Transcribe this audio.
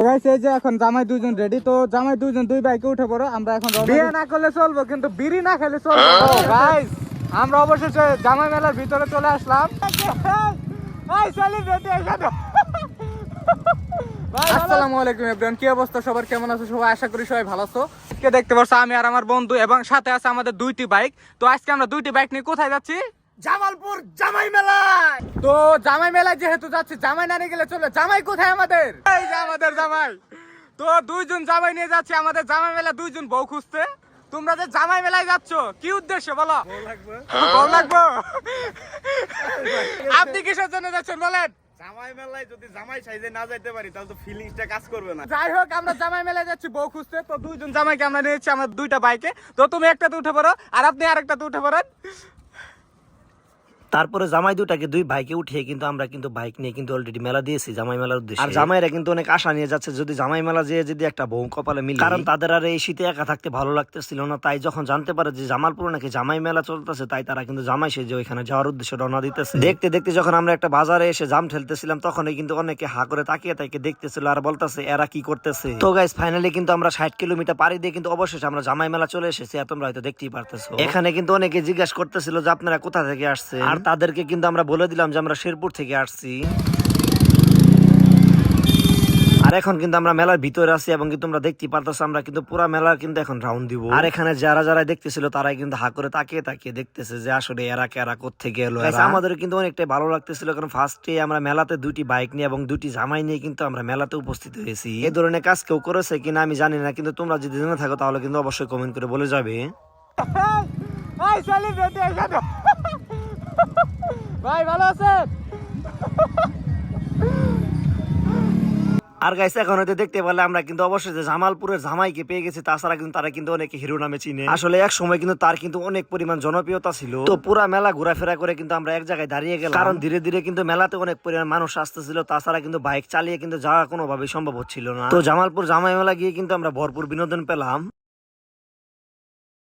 Guys এই যে এখন জামাই দুইজন রেডি তো জামাই দুইজন দুই বাইকে উঠে পড়ো আমরা এখন বিয়ে না করলে চলবো কিন্তু বিড়ি না খেলে চলবো। গাইস আমরা অবশেষে জামাই মেলার ভিতরে চলে আসলাম। এই সেলিব্রিটি এখানে। আসসালামু আলাইকুম এভরিওয়ান কি অবস্থা? সবার কেমন আছো? সবাই আশা করি সবাই ভালো আছো। আজকে দেখতে পাচ্ছ আমি আর আমার বন্ধু এবং সাথে আছে আমাদের দুইটি বাইক তো আজকে আমরা দুইটি বাইক নিয়ে কোথায় যাচ্ছি? জামালপুর জামাই মেলায়। তো জামাই মেলায় যেহেতু যাচ্ছি জামাই না নিয়ে গেলে চলে। জামাই কোথায় আমাদের? এই যে আমাদের জামাই। তো দুইজন জামাই নিয়ে যাচ্ছে আমাদের জামাই মেলা দুইজন বউ খুঁজতে। তোমরা যে জামাই মেলায় যাচ্ছ কি উদ্দেশ্য বলো? বউ লাগবো। আপনি কিসের জন্য যাচ্ছেন বলেন? জামাই মেলায় যদি জামাই সাইজে না যাইতে পারি তাহলে তো ফিলিংসটা কাজ করবে না। যাই হোক আমরা জামাই মেলায় যাচ্ছি বউ খুঁজতে। তো দুইজন জামাইকে আমরা নিয়েছি আমার দুইটা বাইকে। তো তুমি একটাতে উঠে পড়ো আর আপনি আরেকটাতে উঠে পড়েন তারপরে জামাই দুটাকে দুই ভাইকে উঠিয়ে কিন্তু আমরা কিন্তু বাইক নিয়ে কিন্তু অলরেডি মেলা দিয়েছি জামাই মেলার উদ্দেশ্যে। আর জামাইরা কিন্তু অনেক আশা নিয়ে যাচ্ছে যদি জামাই মেলা যেয়ে যদি একটা বউ কপালে মিলে। কারণ তাদের আর এই শীতে একা থাকতে ভালো লাগতেছিল না তাই যখন জানতে পারে যে জামালপুর নাকি জামাই মেলা চলতেছে তাই তারা কিন্তু জামাই সেজে ওইখানে যাওয়ার উদ্দেশ্যে রওনা দিতেছে। দেখতে দেখতে যখন আমরা একটা বাজারে এসে জাম ঠেলতেছিলাম তখনই কিন্তু অনেকে হা করে তাকিয়ে তাকে দেখতেছিল আর বলতেছে এরা কি করতেছে? তো গাইস ফাইনালি কিন্তু আমরা ষাট কিলোমিটার পাড়ি দিয়ে কিন্তু অবশেষে আমরা জামাই মেলা চলে এসেছি আর তোমরা হয়তো দেখতেই পারতেছো। এখানে কিন্তু অনেকে জিজ্ঞাসা করতেছিল যে আপনারা কোথা থেকে আসছে আর তাদেরকে কিন্তু আমরা বলে দিলাম যে আমরা শেরপুর থেকে আসছি। আর এখন কিন্তু আমরা মেলার ভিতরে আছি এবং কিন্তু তোমরা দেখতে পারতেছো আমরা কিন্তু পুরো মেলার কিন্তু এখন রাউন্ড দিব। আর এখানে যারা যারা দেখতেছিল তারাই কিন্তু হা করে তাকিয়ে তাকিয়ে দেখতেছে যে আসলে এরা কেরা থেকে এলো আমাদের কিন্তু অনেকটাই ভালো লাগতেছিল কারণ ফার্স্টে আমরা মেলাতে দুটি বাইক নিয়ে এবং দুটি জামাই নিয়ে কিন্তু আমরা মেলাতে উপস্থিত হয়েছি। এই ধরনের কাজ কেউ করেছে কিনা আমি জানি না কিন্তু তোমরা যদি জেনে থাকো তাহলে কিন্তু অবশ্যই কমেন্ট করে বলে যাবে। ভাই, ভালো আছেন? আর গাইছে এখন হয়তো দেখতে পারলে আমরা কিন্তু অবশ্যই যে জামালপুরের জামাইকে পেয়ে গেছি, তাছাড়া কিন্তু তারা কিন্তু অনেকে হিরো নামে চিনে। আসলে এক সময় কিন্তু তার কিন্তু অনেক পরিমাণ জনপ্রিয়তা ছিল। তো পুরা মেলা ঘোরাফেরা করে কিন্তু আমরা এক জায়গায় দাঁড়িয়ে গেলাম। কারণ ধীরে ধীরে কিন্তু মেলাতে অনেক পরিমাণ মানুষ আসতেছিল, তাছাড়া কিন্তু বাইক চালিয়ে কিন্তু যাওয়া কোনোভাবেই সম্ভব হচ্ছিল না। তো জামালপুর জামাই মেলা গিয়ে কিন্তু আমরা ভরপুর বিনোদন পেলাম।